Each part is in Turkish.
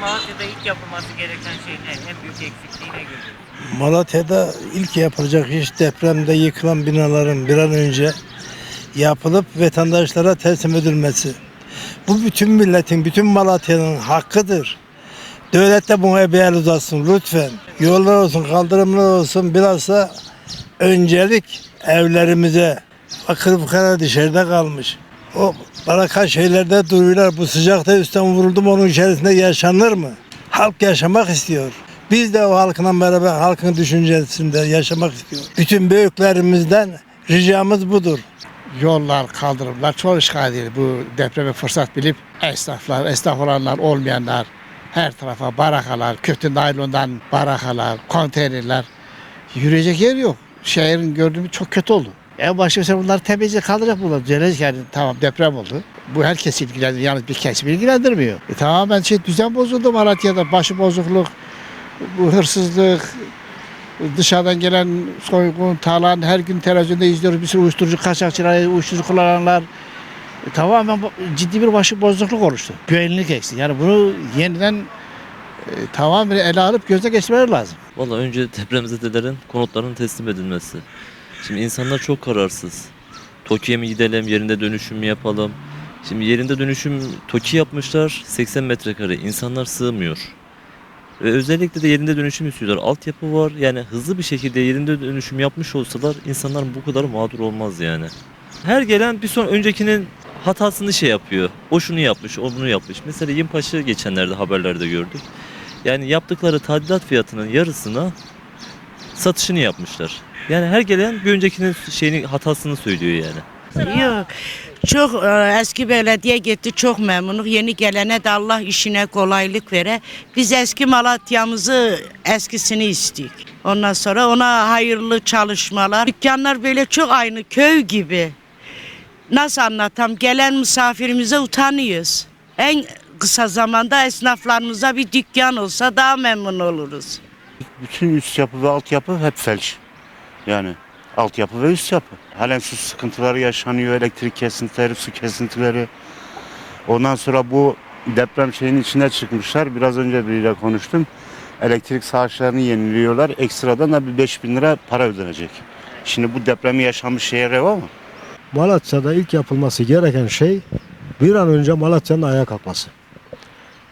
Malatya'da ilk yapılması gereken şey ne? En büyük eksikliği ne görüyorsunuz? Malatya'da ilk yapılacak iş depremde yıkılan binaların bir an önce yapılıp vatandaşlara teslim edilmesi. Bu bütün milletin, bütün Malatya'nın hakkıdır. Devlet de buna bir el uzatsın lütfen. Yollar olsun, kaldırımlar olsun bilhassa öncelik evlerimize. Fakir fukara dışarıda kalmış. O baraka şeylerde duruyorlar. Bu sıcakta üstten vuruldum onun içerisinde yaşanır mı? Halk yaşamak istiyor. Biz de o halkla beraber halkın düşüncesinde yaşamak istiyoruz. Bütün büyüklerimizden ricamız budur. yollar, kaldırımlar çok işgal edildi. Bu depremi fırsat bilip esnaflar, esnaf olanlar, olmayanlar her tarafa barakalar, kötü naylondan barakalar, konteynerler. Yürüyecek yer yok. Şehrin görünümü çok kötü oldu. En başta mesela bunları temizle kaldıracak bunlar. Düzelecek yani tamam deprem oldu. Bu herkesi ilgilendiriyor. Yalnız bir kesim ilgilendirmiyor. E, tamamen şey düzen bozuldu Malatya'da. Başı bozukluk, bu hırsızlık, dışarıdan gelen soygun, talan her gün televizyonda izliyoruz. Bir sürü uyuşturucu kaçakçılar, uyuşturucu kullananlar. E, tamamen ciddi bir başı bozukluk oluştu. Güvenlik eksik. Yani bunu yeniden e, tamamen ele alıp gözden geçirmeleri lazım. Valla önce depremzedelerin konutlarının teslim edilmesi. Şimdi insanlar çok kararsız. TOKİ'ye mi gidelim, yerinde dönüşüm mü yapalım? Şimdi yerinde dönüşüm TOKİ yapmışlar 80 metrekare. İnsanlar sığmıyor. Ve özellikle de yerinde dönüşüm istiyorlar. Altyapı var. Yani hızlı bir şekilde yerinde dönüşüm yapmış olsalar insanlar bu kadar mağdur olmaz yani. Her gelen bir son öncekinin hatasını şey yapıyor. O şunu yapmış, o bunu yapmış. Mesela Yimpaş'ı geçenlerde haberlerde gördük. Yani yaptıkları tadilat fiyatının yarısına satışını yapmışlar. Yani her gelen bir öncekinin şeyini hatasını söylüyor yani. Yok. Çok e, eski belediye gitti çok memnunum. Yeni gelene de Allah işine kolaylık vere. Biz eski Malatya'mızı eskisini istiyoruz. Ondan sonra ona hayırlı çalışmalar. Dükkanlar böyle çok aynı köy gibi. Nasıl anlatam? Gelen misafirimize utanıyoruz. En kısa zamanda esnaflarımıza bir dükkan olsa daha memnun oluruz. Bütün üst yapı ve altyapı hep felç. Yani altyapı ve üst yapı. Halen su sıkıntıları yaşanıyor, elektrik kesintileri, su kesintileri. Ondan sonra bu deprem şeyin içine çıkmışlar. Biraz önce biriyle konuştum. Elektrik saatlerini yeniliyorlar. Ekstradan da bir 5000 lira para ödenecek. Şimdi bu depremi yaşamış şeye reva mı? Malatya'da ilk yapılması gereken şey bir an önce Malatya'nın ayağa kalkması.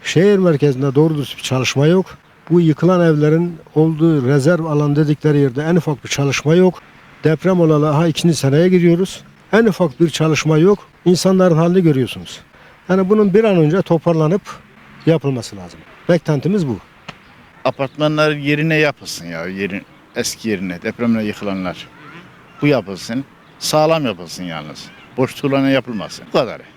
Şehir merkezinde doğru bir çalışma yok. Bu yıkılan evlerin olduğu rezerv alan dedikleri yerde en ufak bir çalışma yok. Deprem olalı ha ikinci seneye giriyoruz. En ufak bir çalışma yok. İnsanların halini görüyorsunuz. Yani bunun bir an önce toparlanıp yapılması lazım. Beklentimiz bu. apartmanlar yerine yapılsın ya yerin eski yerine depremle yıkılanlar. Bu yapılsın. Sağlam yapılsın yalnız. Boş yapılmasın. Bu kadar.